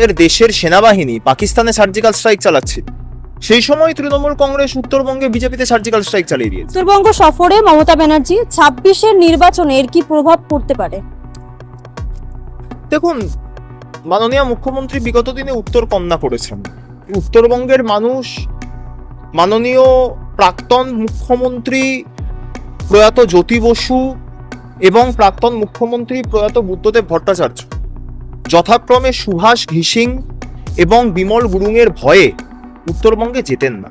আমাদের দেশের সেনাবাহিনী পাকিস্তানে সার্জিক্যাল স্ট্রাইক চালাচ্ছে। সেই সময় তৃণমূল কংগ্রেস উত্তরবঙ্গে বিজেপিতে সার্জিক্যাল স্ট্রাইক চালিয়ে দিয়েছে। উত্তরবঙ্গ সফরে মমতা ব্যানার্জি ছাব্বিশের নির্বাচনে এর কি প্রভাব পড়তে পারে? দেখুন মাননীয় মুখ্যমন্ত্রী বিগত দিনে উত্তর কন্যা করেছেন উত্তরবঙ্গের মানুষ মাননীয় প্রাক্তন মুখ্যমন্ত্রী প্রয়াত জ্যোতি বসু এবং প্রাক্তন মুখ্যমন্ত্রী প্রয়াত বুদ্ধদেব ভট্টাচার্য যথাক্রমে সুভাষ ঘিসিং এবং বিমল গুরুংয়ের ভয়ে উত্তরবঙ্গে যেতেন না।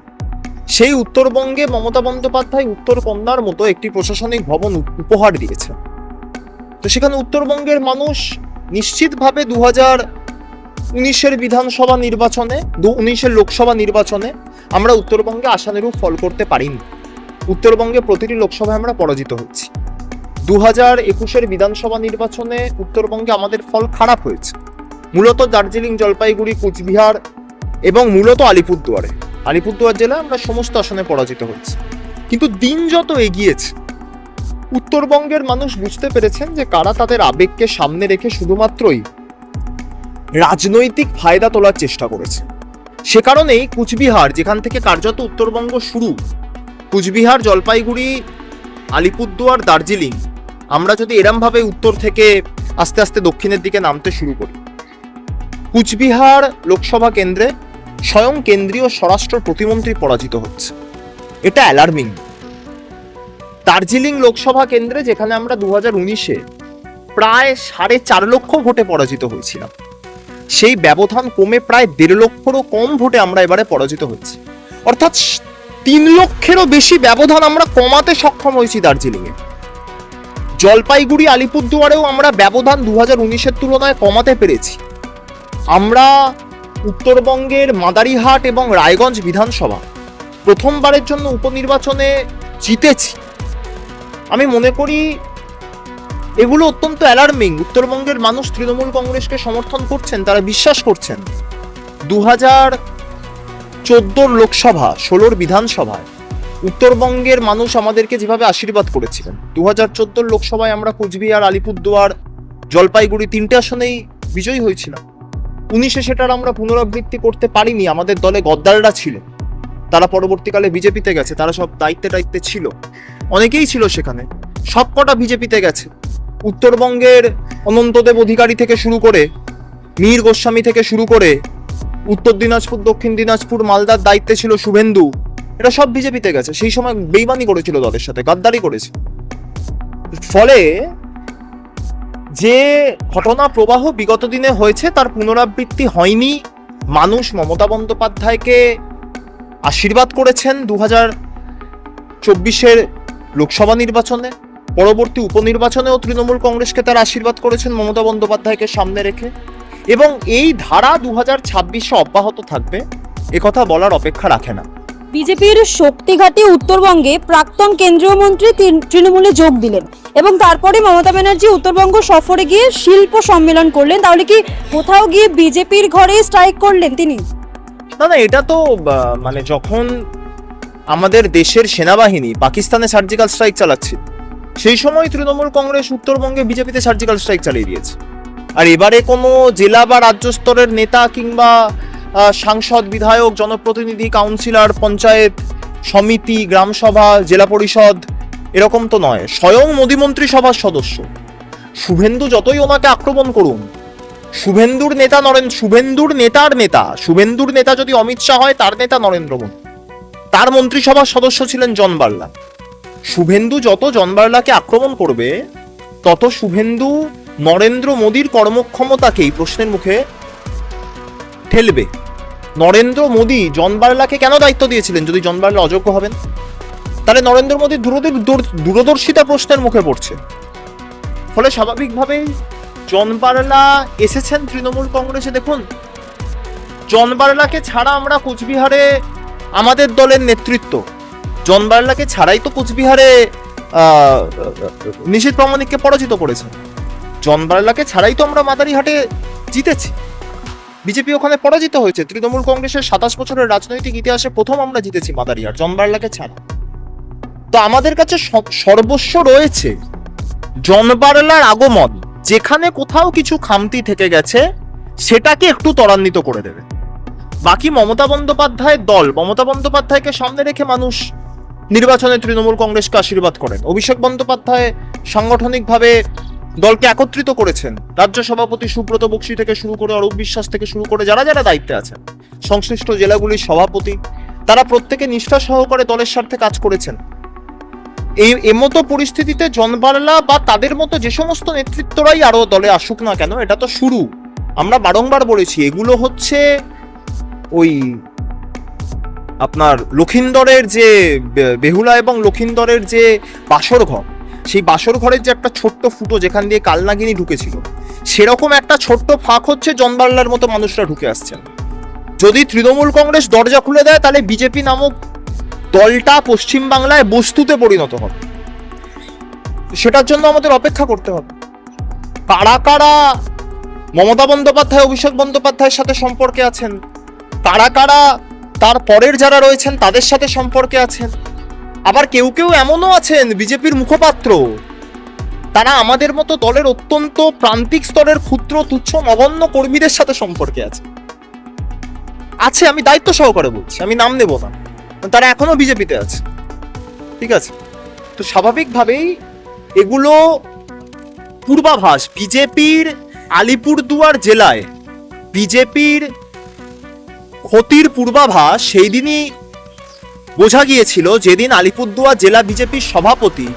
সেই উত্তরবঙ্গে মমতা বন্দ্যোপাধ্যায় উত্তর কন্যার মতো একটি প্রশাসনিক ভবন উপহার দিয়েছে তো সেখানে উত্তরবঙ্গের মানুষ নিশ্চিতভাবে দু হাজার উনিশের বিধানসভা নির্বাচনে দু উনিশের লোকসভা নির্বাচনে আমরা উত্তরবঙ্গে আশানুরূপ ফল করতে পারিনি। উত্তরবঙ্গে প্রতিটি লোকসভায় আমরা পরাজিত হচ্ছি। দু হাজার একুশের বিধানসভা নির্বাচনে উত্তরবঙ্গে আমাদের ফল খারাপ হয়েছে। মূলত দার্জিলিং জলপাইগুড়ি, কুচবিহার এবং মূলত আলিপুরদুয়ারে। আলিপুরদুয়ার জেলায় আমরা সমস্ত আসনে পরাজিত হয়েছি। কিন্তু দিন যত এগিয়েছে, উত্তরবঙ্গের মানুষ বুঝতে পেরেছেন যে কারা তাদের আবেগকে সামনে রেখে শুধুমাত্রই রাজনৈতিক ফায়দা তোলার চেষ্টা করেছে। সে কারণেই কুচবিহার, যেখান থেকে কার্যত উত্তরবঙ্গ শুরু, কুচবিহার, জলপাইগুড়ি, আলিপুরদুয়ার, দার্জিলিং আমরা যদি এরমভাবে উত্তর থেকে আস্তে আস্তে দক্ষিণের দিকে নামতে শুরু করি। কুচবিহার লোকসভা কেন্দ্রে স্বয়ং কেন্দ্রীয় স্বরাষ্ট্র প্রতিমন্ত্রী পরাজিত হচ্ছে। এটা অ্যালার্মিং দার্জিলিং লোকসভা কেন্দ্রে যেখানে আমরা দু হাজার উনিশে প্রায় সাড়ে চার লক্ষ ভোটে পরাজিত হয়েছিলাম। সেই ব্যবধান কমে প্রায় দেড় লক্ষরও কম ভোটে আমরা এবারে পরাজিত হয়েছি। অর্থাৎ তিন লক্ষেরও বেশি ব্যবধান আমরা কমাতে সক্ষম হয়েছি দার্জিলিংয়ে। জলপাইগুড়ি, আলিপুরদুয়ারেও আমরা ব্যবধান দু হাজার উনিশের তুলনায় কমাতে পেরেছি। আমরা উত্তরবঙ্গের মাদারিহাট এবং রায়গঞ্জ বিধানসভা প্রথমবারের জন্য উপনির্বাচনে জিতেছি। আমি মনে করি এগুলো অত্যন্ত অ্যালার্মিং উত্তরবঙ্গের মানুষ তৃণমূল কংগ্রেসকে সমর্থন করছেন, তারা বিশ্বাস করছেন। দু হাজার চোদ্দোর লোকসভা, ষোলোর বিধানসভায় উত্তরবঙ্গের মানুষ আমাদেরকে যেভাবে আশীর্বাদ করেছিলেন। দু হাজার চোদ্দোর লোকসভায় আমরা কুচবিহার, আলিপুরদুয়ার, জলপাইগুড়ি তিনটে আসনেই বিজয়ী হয়েছিলাম। উনিশে সেটার আমরা পুনরাবৃত্তি করতে পারিনি, আমাদের দলে গদ্দাররা ছিল। তারা পরবর্তীকালে বিজেপিতে গেছে, তারা সব দায়িত্বে দায়িত্বে ছিল। অনেকেই ছিল সেখানে, সবকটা বিজেপিতে গেছে। উত্তরবঙ্গের অনন্তদেব অধিকারী থেকে শুরু করে, মীর গোস্বামী থেকে শুরু করে, উত্তর দিনাজপুর, দক্ষিণ দিনাজপুর, মালদার দায়িত্বে ছিল শুভেন্দু। এটা সব বিজেপিতে গেছে। সেই সময় বেইমানি করেছিল দলের সাথে, গাদ্দারি করেছে। ফলে যে ঘটনা প্রবাহ বিগত দিনে হয়েছে, তার পুনরাবৃত্তি হয়নি। মানুষ মমতা বন্দ্যোপাধ্যায়কে আশীর্বাদ করেছেন দু হাজার চব্বিশের লোকসভা নির্বাচনে। পরবর্তী উপনির্বাচনেও তৃণমূল কংগ্রেসকে তার আশীর্বাদ করেছেন মমতা বন্দ্যোপাধ্যায়কে সামনে রেখে। এবং এই ধারা দু হাজার ছাব্বিশে অব্যাহত থাকবে একথা বলার অপেক্ষা রাখে না। বিজেপির শক্তিঘাটি উত্তরবঙ্গে প্রাক্তন কেন্দ্রীয় মন্ত্রী তৃণ- তৃণমূলে যোগ দিলেন এবং তারপরে মমতা ব্যানার্জি উত্তরবঙ্গ সফরে গিয়ে শিল্প সম্মেলন করলেন। তাহলে কি কোথাও গিয়ে বিজেপির ঘরে স্ট্রাইক করলেন তিনি? না না, এটা তো মানে যখন আমাদের দেশের সেনাবাহিনী পাকিস্তানে সার্জিক্যাল স্ট্রাইক চালাচ্ছে, সেই সময় তৃণমূল কংগ্রেস উত্তরবঙ্গে বিজেপিতে সার্জিক্যাল স্ট্রাইক চালিয়ে দিয়েছে। আর এবারে কোনো জেলা বা রাজ্য স্তরের নেতা কিংবা সাংসদ, বিধায়ক, জনপ্রতিনিধি, কাউন্সিলর, পঞ্চায়েত সমিতি, গ্রামসভা, জেলা পরিষদ, এরকম তো নয়। স্বয়ং মোদী মন্ত্রিসভার সদস্য। শুভেন্দু যতই ওনাকে আক্রমণ করুন, শুভেন্দুর নেতা নরেন্দ্র, শুভেন্দুর নেতার নেতা, শুভেন্দুর নেতা যদি অমিত শাহ হয়, তার নেতা নরেন্দ্র মোদী। তার মন্ত্রিসভার সদস্য ছিলেন জন বার্লা। শুভেন্দু যত জন বার্লাকে আক্রমণ করবে, তত শুভেন্দু নরেন্দ্র মোদীর কর্মক্ষমতাকেই প্রশ্নের মুখে ঠেলবে। নরেন্দ্র মোদী জন বার্লাকে কেন দায়িত্ব দিয়েছিলেন? যদি জন বার্লা অযোগ্য হবেন? তাহলে নরেন্দ্র মোদীর দূরদূর- দূর- দূরদর্শিতা প্রশ্নের মুখে পড়ছে। ফলে স্বাভাবিকভাবেই জন বার্লা এসেছেন তৃণমূল কংগ্রেসে। দেখুন, জন বার্লাকে ছাড়া আমরা কোচবিহারে আমাদের দলের নেতৃত্ব। জন বার্লাকে ছাড়াই তো কোচবিহারে নিশীথ প্রামাণিককে পরাজিত করেছে। জন বার্লাকে ছাড়াই তো আমরা মাদারিহাটে জিতেছি। বিজেপি ওখানে পরাজিত হয়েছে। তৃণমূল কংগ্রেসের সাতাশ বছরের রাজনৈতিক ইতিহাসে প্রথম আমরা জিতেছি মাদারিহাট জন বার্লাকে ছাড়া। তো আমাদের কাছে সর্বস্ব রয়েছে জন বার্লার আগমন, যেখানে কোথাও কিছু খামতি থেকে গেছে, সেটাকে একটু ত্বরান্বিত করে দেবে। বাকি মমতা বন্দ্যোপাধ্যায়ের দল, মমতা বন্দ্যোপাধ্যায়কে সামনে রেখে মানুষ নির্বাচনে তৃণমূল কংগ্রেসকে আশীর্বাদ করেন। অভিষেক বন্দ্যোপাধ্যায় সাংগঠনিকভাবে দলকে একত্রিত করেছেন। রাজ্য সভাপতি সুব্রত বক্সি থেকে শুরু করে অরূপ বিশ্বাস থেকে শুরু করে যারা যারা দায়িত্বে আছেন, সংশ্লিষ্ট জেলাগুলির সভাপতি, তারা প্রত্যেকে নিষ্ঠা সহকারে দলের স্বার্থে কাজ করেছেন। এই এমতো পরিস্থিতিতে জন বার্লা বা তাদের মতো যে সমস্ত নেতৃত্বরাই আরও দলে আসুক না কেন, এটা তো শুরু। আমরা বারংবার বলেছি, এগুলো হচ্ছে ওই আপনার লক্ষিন্দরের যে বেহুলা এবং লক্ষিন্দরের যে বাসর ঘর সেই বাসর ঘরের যে একটা ছোট্ট ফুটো যেখান দিয়ে কালনাগিনী ঢুকেছিল, সেরকম একটা ছোট্ট ফাঁক হচ্ছে জনবার্লার মতো মানুষরা ঢুকে আসছেন। যদি তৃণমূল কংগ্রেস দরজা খুলে দেয়, তাহলে বিজেপি নামক দলটা পশ্চিমবাংলায় বস্তুতে পরিণত হবে। সেটার জন্য আমাদের অপেক্ষা করতে হবে। কারা কারা মমতা বন্দ্যোপাধ্যায়, অভিষেক বন্দ্যোপাধ্যায়ের সাথে সম্পর্কে আছেন? কারা কারা তার পরের যারা রয়েছেন, তাদের সাথে সম্পর্কে আছেন? আবার কেউ কেউ এমনও আছেন, বিজেপির মুখপাত্র। তারা আমাদের মতো দলের অত্যন্ত প্রান্তিক স্তরের ক্ষুদ্র, তুচ্ছ, নগণ্য কর্মীদের সাথে সম্পর্কে আছে। আছে, আমি দায়িত্ব সহকারে বলছি, আমি নাম নেব না। তারা এখনও বিজেপিতে আছে। ঠিক আছে? তো স্বাভাবিকভাবেই এগুলো পূর্বাভাস, বিজেপির আলিপুরদুয়ার জেলায় বিজেপির ক্ষতির পূর্বাভাস সেই দিনই বোঝা গিয়েছিল যেদিন আলিপুরদুয়ার জেলা বিজেপির সভাপতি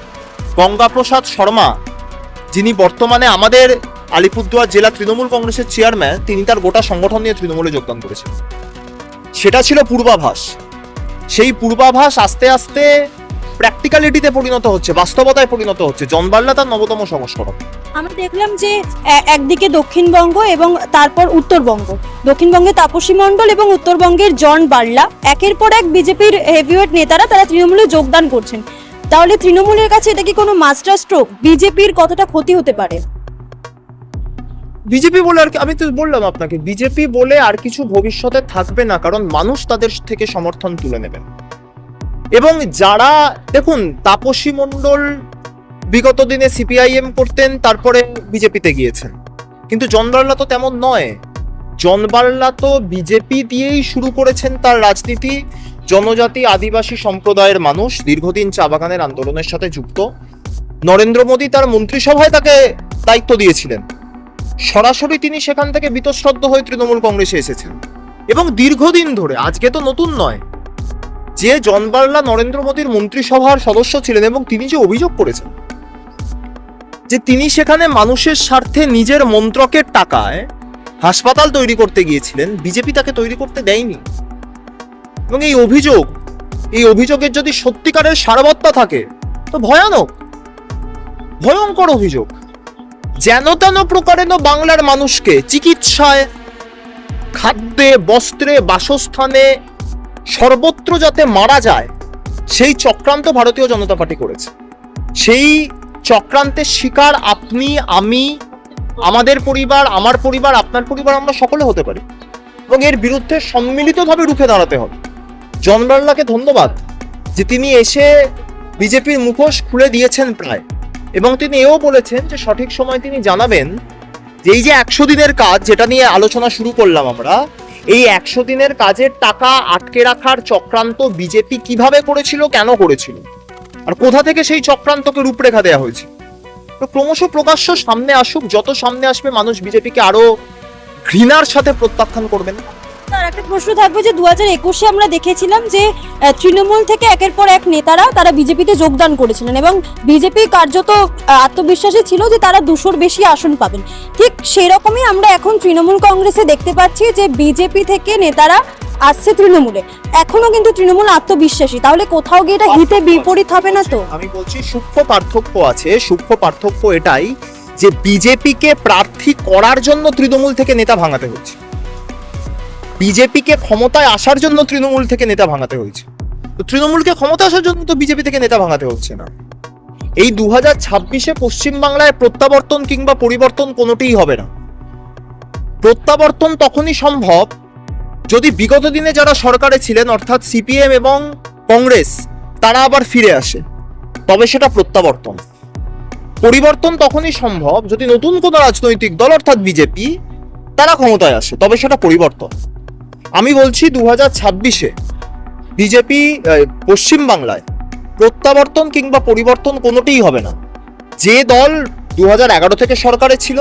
গঙ্গাপ্রসাদ শর্মা, যিনি বর্তমানে আমাদের আলিপুরদুয়ার জেলা তৃণমূল কংগ্রেসের চেয়ারম্যান, তিনি তার গোটা সংগঠন নিয়ে তৃণমূলে যোগদান করেছেন। সেটা ছিল পূর্বাভাস। সেই পূর্বাভাস আস্তে আস্তে প্র্যাকটিক্যালিটিতে পরিণত হচ্ছে, বাস্তবতায় পরিণত হচ্ছে। জনবার্লা তার নবতম সংস্করণ। আমরা দেখলাম যে একদিকে দক্ষিণবঙ্গ এবং তারপর উত্তরবঙ্গ। দক্ষিণবঙ্গে তাপসী মণ্ডল এবং উত্তরবঙ্গের জন বার্লা। একের পর এক বিজেপির হেভিওয়েট নেতারা তারা তৃণমূলে যোগদান করছেন। তাহলে তৃণমূলের কাছে এটা কি কোনো মাস্টার স্ট্রোক বিজেপির কতটা ক্ষতি হতে পারে? বিজেপি বলে আর কি, আমি তো বললাম আপনাকে, বিজেপি বলে আর কিছু ভবিষ্যতে থাকবে না, কারণ মানুষ তাদের থেকে সমর্থন তুলে নেবেন। এবং যারা, দেখুন, তাপসী মণ্ডল বিগত দিনে সিপিআইএম করতেন, তারপরে বিজেপিতে গিয়েছেন। কিন্তু জনবার্লা তো তেমন নয়। জনবার্লা তো বিজেপি দিয়েই শুরু করেছেন তার রাজনীতি। জনজাতি, আদিবাসী সম্প্রদায়ের মানুষ দীর্ঘদিন চা বাগানের আন্দোলনের সাথে যুক্ত। নরেন্দ্র মোদী তার মন্ত্রিসভায় তাকে দায়িত্ব দিয়েছিলেন। সরাসরি তিনি সেখান থেকে বীতশ্রদ্ধ হয়ে তৃণমূল কংগ্রেসে এসেছেন। এবং দীর্ঘদিন ধরে, আজকে তো নতুন নয়, যে জন বার্লা নরেন্দ্র মোদীর মন্ত্রিসভার সদস্য ছিলেন এবং তিনি যে অভিযোগ করেছেন যে তিনি সেখানে মানুষের স্বার্থে নিজের মন্ত্রকের টাকায় হাসপাতাল তৈরি করতে গিয়েছিলেন, বিজেপি তাকে তৈরি করতে দেয়নি। এবং এই অভিযোগ, এই অভিযোগের যদি সত্যিকারের সারবত্তা থাকে, তো ভয়ানক, ভয়ঙ্কর অভিযোগ। যেন তেন প্রকারেণ বাংলার মানুষকে চিকিৎসায়, খাদ্যে, বস্ত্রে, বাসস্থানে সর্বত্র যাতে মারা যায়, সেই চক্রান্ত ভারতীয় জনতা পার্টি করেছে। সেই চক্রান্তের শিকার আপনি, আমি, আমাদের পরিবার, আমার পরিবার, আপনার পরিবার, আমরা সকলে হতে পারি। এবং এর বিরুদ্ধে সম্মিলিতভাবে রুখে দাঁড়াতে হবে। জনবার্লাকে ধন্যবাদ যে তিনি এসে বিজেপির মুখোশ খুলে দিয়েছেন প্রায়। এবং তিনি এও বলেছেন যে সঠিক সময় তিনি জানাবেন যে এই যে একশো দিনের কাজ, যেটা নিয়ে আলোচনা শুরু করলাম আমরা, এই একশো দিনের কাজের টাকা আটকে রাখার চক্রান্ত বিজেপি কীভাবে করেছিল, কেন করেছিল? আর কোথা থেকে সেই চক্রান্তকে রূপরেখা দেওয়া হয়েছে? তো ক্রমশ প্রকাশ্য সামনে আসুক, যত সামনে আসবে মানুষ বিজেপিকে আরও ঘৃণার সাথে প্রত্যাখ্যান করবেন। একটা প্রশ্ন থাকবে যে দু হাজার একুশে আমরা দেখেছিলাম যে তৃণমূল থেকে একের পর এক নেতারা তারা বিজেপিতে যোগদান করেছিলেন এবং বিজেপি কার্যত আত্মবিশ্বাসী ছিল যে তারা দুশোর বেশি আসন পাবেন। ঠিক সেরকমই আমরা এখন তৃণমূল কংগ্রেসে দেখতে পাচ্ছি যে বিজেপি থেকে নেতারা আসছে তৃণমূলে। এখনও কিন্তু তৃণমূল আত্মবিশ্বাসী। তাহলে কোথাও গিয়ে এটা হিতে বিপরীত হবে না তো? আমি বলছি সূক্ষ্ম পার্থক্য আছে। সূক্ষ্ম পার্থক্য এটাই যে বিজেপিকে প্রার্থী করার জন্য তৃণমূল থেকে নেতা ভাঙাতে হচ্ছে। বিজেপিকে ক্ষমতায় আসার জন্য তৃণমূল থেকে নেতা ভাঙাতে হয়েছে। তো তৃণমূলকে ক্ষমতা আসার জন্য তো বিজেপি থেকে নেতা ভাঙাতে হচ্ছে না। এই দু হাজার ছাব্বিশে পশ্চিমবাংলায় প্রত্যাবর্তন কিংবা পরিবর্তন কোনোটিই হবে না। প্রত্যাবর্তন তখনই সম্ভব যদি বিগত দিনে যারা সরকারে ছিলেন, অর্থাৎ সিপিএম এবং কংগ্রেস, তারা আবার ফিরে আসে। তবে সেটা প্রত্যাবর্তন। পরিবর্তন তখনই সম্ভব যদি নতুন কোনো রাজনৈতিক দল, অর্থাৎ বিজেপি, তারা ক্ষমতায় আসে। তবে সেটা পরিবর্তন। আমি বলছি দু হাজার ছাব্বিশে বিজেপি পশ্চিমবাংলায় প্রত্যাবর্তন কিংবা পরিবর্তন কোনোটিই হবে না। যে দল দু এগারো থেকে সরকারে ছিল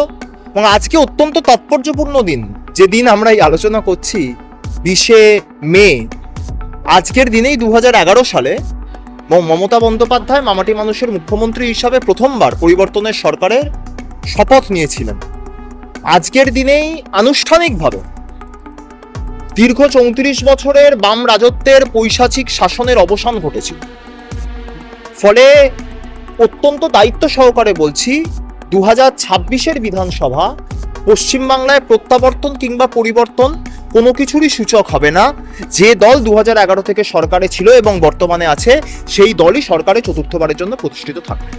এবং আজকে অত্যন্ত তাৎপর্যপূর্ণ দিন, যে দিন আমরা এই আলোচনা করছি বিশে মে, আজকের দিনেই দু এগারো সালে মমতা বন্দ্যোপাধ্যায় মামাটি মানুষের মুখ্যমন্ত্রী হিসাবে প্রথমবার পরিবর্তনের সরকারের শপথ নিয়েছিলেন। আজকের দিনেই আনুষ্ঠানিকভাবে দীর্ঘ চৌত্রিশ বছরের বাম রাজত্বের পৈশাচিক শাসনের অবসান ঘটেছিল। ফলে অত্যন্ত দায়িত্ব সহকারে বলছি দু হাজার ছাব্বিশের বিধানসভা পশ্চিমবাংলায় প্রত্যাবর্তন কিংবা পরিবর্তন কোনো কিছুরই সূচক হবে না। যে দল দু এগারো থেকে সরকারে ছিল এবং বর্তমানে আছে, সেই দলই সরকারে চতুর্থবারের জন্য প্রতিষ্ঠিত থাকবে।